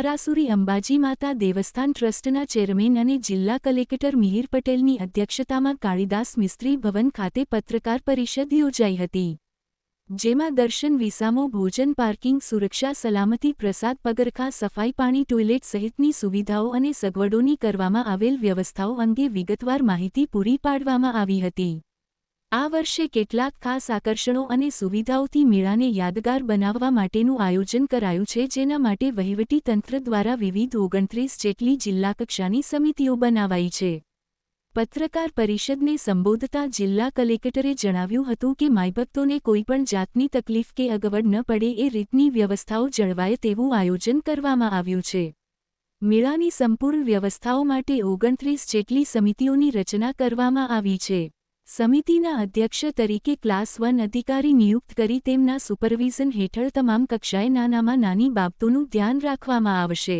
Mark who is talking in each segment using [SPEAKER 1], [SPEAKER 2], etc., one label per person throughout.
[SPEAKER 1] આરાસુરી અંબાજી માતા દેવસ્થાન ટ્રસ્ટના ચેરમેન અને જિલ્લા કલેક્ટર મિહિર પટેલની અધ્યક્ષતામાં કાળીદાસ મિસ્ત્રી ભવન ખાતે પત્રકાર પરિષદ યોજાઈ હતી, જેમાં દર્શન વિસામો, ભોજન પાર્કિંગ, સુરક્ષા સલામતી, પ્રસાદ પગરખા, સફાઈ પાણી, ટોયલેટ સહિતની સુવિધાઓ અને સગવડોની કરવામાં આવેલ વ્યવસ્થાઓ અંગે વિગતવાર માહિતી પૂરી પાડવામાં આવી હતી. આ વર્ષે કેટલાક ખાસ આકર્ષણો અને સુવિધાઓથી મેળાને યાદગાર બનાવવા માટેનું આયોજન કરાયું છે, જેના માટે વહીવટી તંત્ર દ્વારા વિવિધ ઓગણત્રીસ જેટલી જિલ્લા કક્ષાની સમિતિઓ બનાવાઈ છે. પત્રકાર પરિષદને સંબોધતા જિલ્લા કલેક્ટરે જણાવ્યું હતું કે માયભક્તોને કોઈપણ જાતની તકલીફ કે અગવડ ન પડે એ રીતની વ્યવસ્થાઓ જળવાય તેવું આયોજન કરવામાં આવ્યું છે. મેળાની સંપૂર્ણ વ્યવસ્થાઓ માટે ઓગણત્રીસ જેટલી સમિતિઓની રચના કરવામાં આવી છે. સમિતિના અધ્યક્ષ તરીકે ક્લાસ વન અધિકારી નિયુક્ત કરી તેમના સુપરવિઝન હેઠળ તમામ કક્ષાએ નાનામાં નાની બાબતોનું ધ્યાન રાખવામાં આવશે.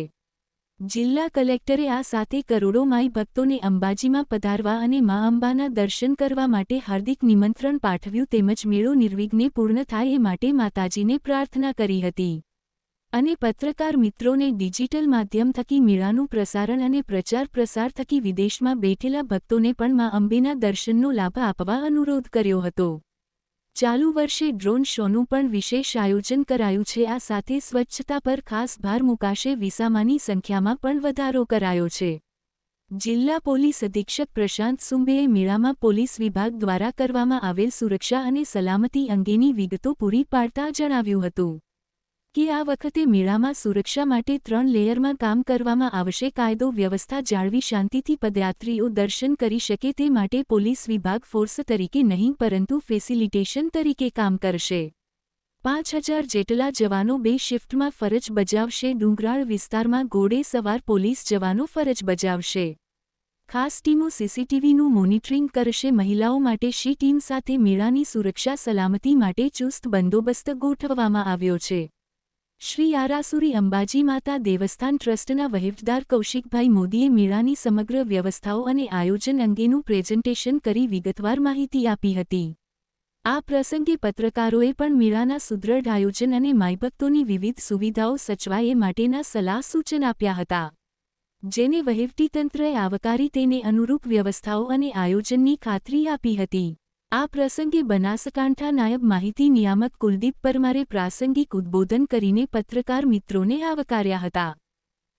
[SPEAKER 1] જિલ્લા કલેક્ટરે આ સાથે કરોડો માઈ ભક્તોને અંબાજીમાં પધારવા અને મા અંબાના દર્શન કરવા માટે હાર્દિક નિમંત્રણ પાઠવ્યું તેમજ મેળો નિર્વિઘ્ને પૂર્ણ થાય એ માટે માતાજીને પ્રાર્થના કરી હતી. અને પત્રકાર મિત્રોને ડિજિટલ માધ્યમ થકી મેળાનું પ્રસારણ અને પ્રચાર પ્રસાર થકી વિદેશમાં બેઠેલા ભક્તોને પણ મા અંબેના દર્શનનો લાભ આપવા અનુરોધ કર્યો હતો. ચાલુ વર્ષે ડ્રોન શોનું પણ વિશેષ આયોજન કરાયું છે. આ સાથે સ્વચ્છતા પર ખાસ ભાર મુકાશે. વિસામાની સંખ્યામાં પણ વધારો કરાયો છે. જિલ્લા પોલીસ અધિક્ષક પ્રશાંત સુંબેએ મેળામાં પોલીસ વિભાગ દ્વારા કરવામાં આવેલ સુરક્ષા અને સલામતી અંગેની વિગતો પૂરી પાડતા જણાવ્યું હતું. કે આ વખતે મેળામાં સુરક્ષા માટે ત્રણ લેયરમાં કામ કરવામાં આવશે કાયદો વ્યવસ્થા જાળવી શાંતિથી પદયાત્રીઓ દર્શન કરી શકે તે માટે પોલીસ વિભાગ ફોર્સ તરીકે નહીં, પરંતુ ફેસિલિટેશન તરીકે કામ કરશે. પાંચ હજાર જેટલા જવાનો બે શિફ્ટમાં ફરજ બજાવશે, ડુંગરાળ વિસ્તારમાં ઘોડે સવાર પોલીસ જવાનો ફરજ બજાવશે. ખાસ ટીમો સીસીટીવીનું મોનિટરિંગ કરશે, મહિલાઓ માટે શી ટીમ સાથે મેળાની સુરક્ષા સલામતી માટે ચુસ્ત બંદોબસ્ત ગોઠવવામાં આવ્યો છે. શ્રી આરાસુરી અંબાજી માતા દેવસ્થાન ટ્રસ્ટના વહીવટદાર કૌશિકભાઈ મોદીએ મેળાની સમગ્ર વ્યવસ્થાઓ અને આયોજન અંગેનું પ્રેઝન્ટેશન કરી વિગતવાર માહિતી આપી હતી. આ પ્રસંગે પત્રકારોએ પણ મેળાના સુદૃઢ આયોજન અને માયભક્તોની વિવિધ સુવિધાઓ સચવાય માટેના સલાહ સૂચન આપ્યા હતા. જેને વહીવટીતંત્રએ આવકારી તેને અનુરૂપ વ્યવસ્થાઓ અને આયોજનની ખાતરી આપી હતી. આ પ્રસંગે બનાસકાંઠા નાયબ માહિતી નિયામક કુલદીપ પરમારે પ્રાસંગિક ઉદ્બોધન કરીને પત્રકાર મિત્રોને આવકાર્યા હતા.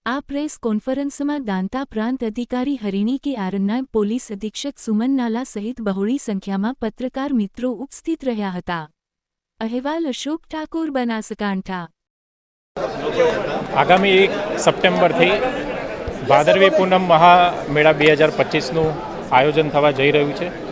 [SPEAKER 1] આ પ્રેસ કોન્ફરન્સમાં દાંતા પ્રાંત અધિકારી હરિણી કે આરનાયબ પોલીસ અધિક્ષક સુમન નાલા સહિત બહોળી સંખ્યામાં પત્રકાર મિત્રો ઉપસ્થિત રહ્યા હતા. અહેવાલ અશોક ઠાકોર, બનાસકાંઠા.
[SPEAKER 2] આગામી એક સપ્ટેમ્બરથી ભાદરવી પૂનમ મહામેળા બે હજાર પચીસનું આયોજન થવા જઈ રહ્યું છે.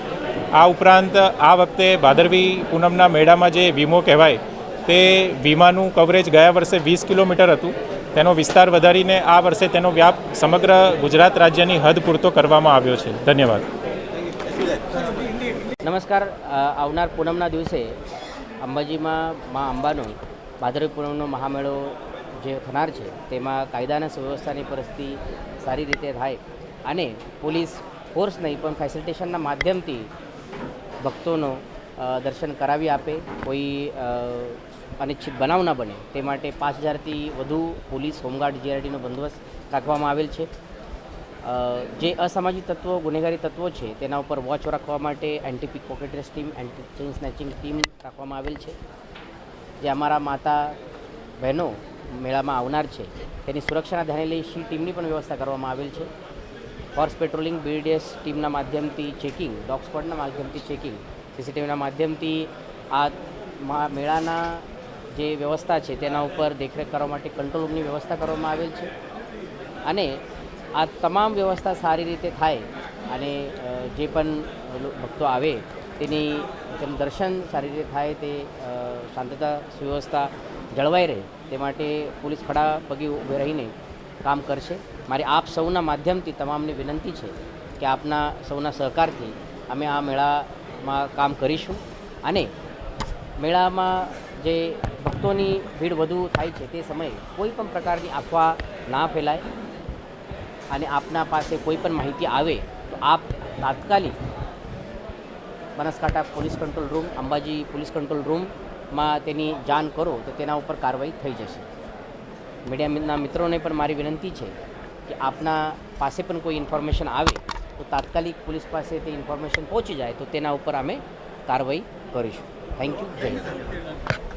[SPEAKER 2] આ ઉપરાંત આ વખતે ભાદરવી પૂનમના મેળામાં જે વીમો કહેવાય, તે વીમાનું કવરેજ ગયા વર્ષે વીસ કિલોમીટર હતું. તેનો વિસ્તાર વધારીને આ વર્ષે તેનો વ્યાપ સમગ્ર ગુજરાત રાજ્યની હદ પૂરતો કરવામાં આવ્યો છે. ધન્યવાદ.
[SPEAKER 3] નમસ્કાર. આવનાર પૂનમના દિવસે અંબાજીમાં મા અંબાનો ભાદરવી પૂનમનો મહામેળો જે થનાર છે, તેમાં કાયદાના સુવ્યવસ્થાની પરિસ્થિતિ સારી રીતે થાય અને પોલીસ ફોર્સ નહીં, પણ ફેસિલિટેશનના માધ્યમથી ભક્તોનો દર્શન કરાવી આપે, કોઈ અનિચ્છિત બનાવ ન બને. તે માટે પાંચ હજારથી વધુ પોલીસ, હોમગાર્ડ જીઆરટીનો બંદોબસ્ત રાખવામાં આવેલ છે. જે અસામાજિક તત્વો, ગુનેગારી તત્વો છે, તેના ઉપર વોચ રાખવા માટે anti pickpocketers team, anti chain snatching team રાખવામાં આવેલ છે. જે અમારા માતા, બહેનો મેળામાં આવનાર છે. તેની સુરક્ષાના ધ્યાને લઈ સી ટીમની પણ વ્યવસ્થા કરવામાં આવેલ છે. ફોર્સ પેટ્રોલિંગ બીડીએસ ટીમના માધ્યમથી ચેકિંગ, ડોગ સ્પોટના માધ્યમથી ચેકિંગ, સીસીટીવીના માધ્યમથી આ મેળાના જે વ્યવસ્થા છે તેના ઉપર દેખરેખ કરવા માટે કંટ્રોલ રૂમની વ્યવસ્થા કરવામાં આવેલ છે. અને આ તમામ વ્યવસ્થા સારી રીતે થાય અને જે પણ ભક્તો આવે તેની તેનું દર્શન સારી રીતે થાય તે શાંતતા, સુવ્યવસ્થા જળવાઈ રહે તે માટે પોલીસ ખડા પગે ઊભે રહીને કામ કરશે. મારી આપ સૌના માધ્યમથી તમામને વિનંતી છે કે આપના સૌના સહકારથી અમે આ મેળામાં કામ કરીશું. અને મેળામાં જે ભક્તોની ભીડ વધુ થાય છે તે સમયે કોઈ પણ પ્રકારની અફવા ના ફેલાય અને આપના પાસે કોઈ પણ માહિતી આવે તો આપ તાત્કાલિક Banaskantha police control room, Ambaji police control રૂમમાં તેની જાણ કરો તો તેના ઉપર કાર્યવાહી થઈ જશે. મીડિયાના મિત્રોને પણ મારી વિનંતી છે કે આપના પાસે પણ કોઈ ઇન્ફોર્મેશન આવે, તો તાત્કાલિક પોલીસ પાસે તે ઇન્ફોર્મેશન પહોંચી જાય, તો તેના ઉપર અમે કાર્યવાહી કરીશું. થેન્ક યુ જય